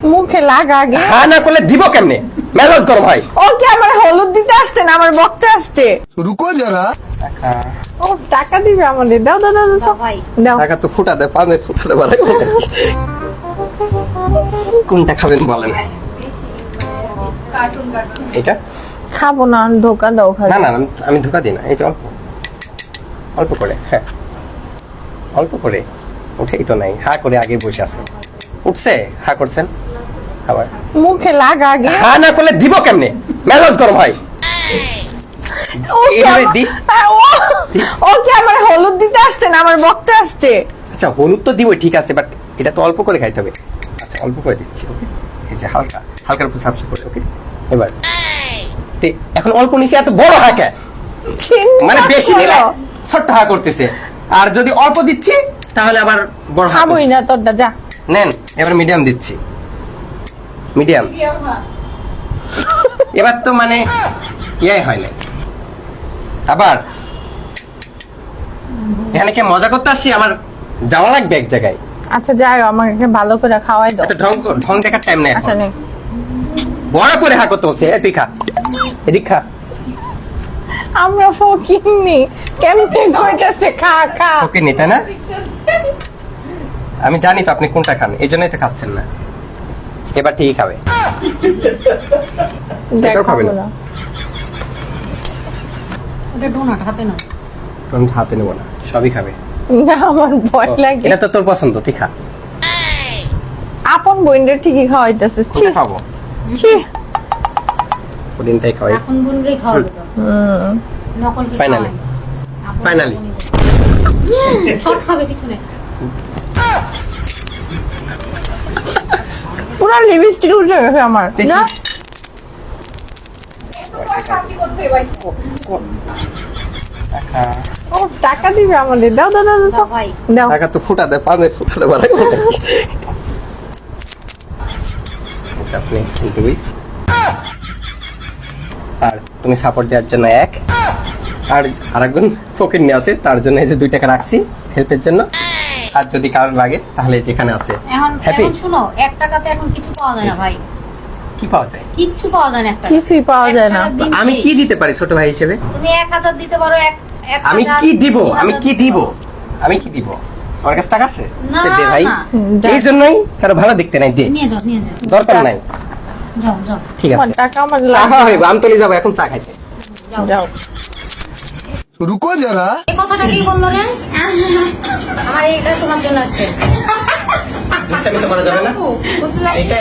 মুখে হ্যাঁ না করলে দিব কেমনে? করো ভাই ও কি আমার হলুদ দিতে আসছে না আমার বকতে আসছে। রুকো যারা। ও টাকা দিবে দাও দাও দাও ভাই। দাও। টাকা তো ফুটা দে ফুটা কোনটা খাবেন বলেন? এটা? খাব না ধোকা দাও না না আমি ধোকা দিই না এই যে অল্প। অল্প করে হ্যাঁ। অল্প করে। উঠেই তো নাই হা করে আগে বসে আছে। উঠছে? হা করছেন? আবার মুখে লাগা আগে। হা না করলে দিব কেমনে? মেজাজ গরম হয়। এইভাবে দি। ও- ও কি আমার হলুদ দিতে আসছে না আমার বকতে আসছে? আচ্ছা হলুদ তো দিবই ঠিক আছে বাট এটা তো অল্প করে খাইতে হবে। আচ্ছা অল্প করে দিচ্ছি ওকে এই যে হালকা হালকার উপর সাবসে করে ওকে এবার। তে এখন অল্প নিচে এত বড় মানে বেশি দিলে। ছোট্ট হা করতেছে। আর যদি অল্প দিচ্ছি তাহলে আবার বড় হা খাবোই। না তোরটা যা। নেন এবার মিডিয়াম দিচ্ছি। মিডিয়াম। এবার তো মানে ইয়াই হয় না আবার এখানে কি মজা করতে আসছি? আমার যাওয়া লাগবে এক জায়গায়। আচ্ছা যাই আমাকে ভালো করে খাওয়াই দাও। ঢং ঢং দেখার টাইম নেই আচ্ছা নেই। বড় করে হা করতে হচ্ছে এ, তুই খা। এদিক খা। আমরা ফকিনি কেমনে কইতাছে খা খা। ওকে নিতে না? আমি জানি তো আপনি কোনটা খান এই জন্যই তো খাচ্ছেন না। এবার ঠিকই খাবে। এটাও খাবে না। না। ওটা ডোনাট হাতে আমি হাতে নেব না সবই খাবে। না আমার ভয় লাগে। এটা তো তোর পছন্দ তুই খা। আপন বোনদের ঠিকই খাওয়াইতেছে ছি। খাব? ছি। ওদিনটাই খাওয়াই। এখন বুনরেই খাওয়াবে তো। হুম। নকল Finally. Finally. শর্ট খাবে কিছু নেই। পুরো লিপস্টিক উঠে গেছে আমার না? ও টাকা দিবে আমাদের। দাও দাও দাও দাও, দাও দাও। ভাই দাও টাকা তো ফুটা দেয় পাঁচ ফুটাতে পারে। আপনি দুই আর তুমি সাপোর্ট দেওয়ার জন্য এক। আর আরেকজন ফকির নিয়ে আছে তার জন্য এই যে দুই টাকা রাখছি হেল্পের জন্য। আর যদি কারণ লাগে তাহলে যেখানে আছে। এখন এখন শুনো এক টাকাতে এখন কিছু পাওয়া যায় না ভাই। কি পাওয়া যায়? কিছু পাওয়া যায় না কিছুই পাওয়া যায় না। আমি কি দিতে পারি ছোট ভাই হিসেবে? তুমি এক হাজার দিতে পারো এক আমি কি দিব? আমি কি দিব? আমি কি দিব? আমার কাছে টাকা আছে? না দে ভাই। এই জন্যই কারও ভালো দেখতে নাই দে। নিয়ে যাও নিয়ে যাও। দরকার নাই। যাও যাও। ঠিক আছে। টাকা আমার লাগা হবে আমতলি যাব এখন চা খাইতে। যাও। রুকো যারা। এই কথাটা কি বলল রে? আমার এটা তোমার জন্য আজকে। এটা করা যাবে না। এটা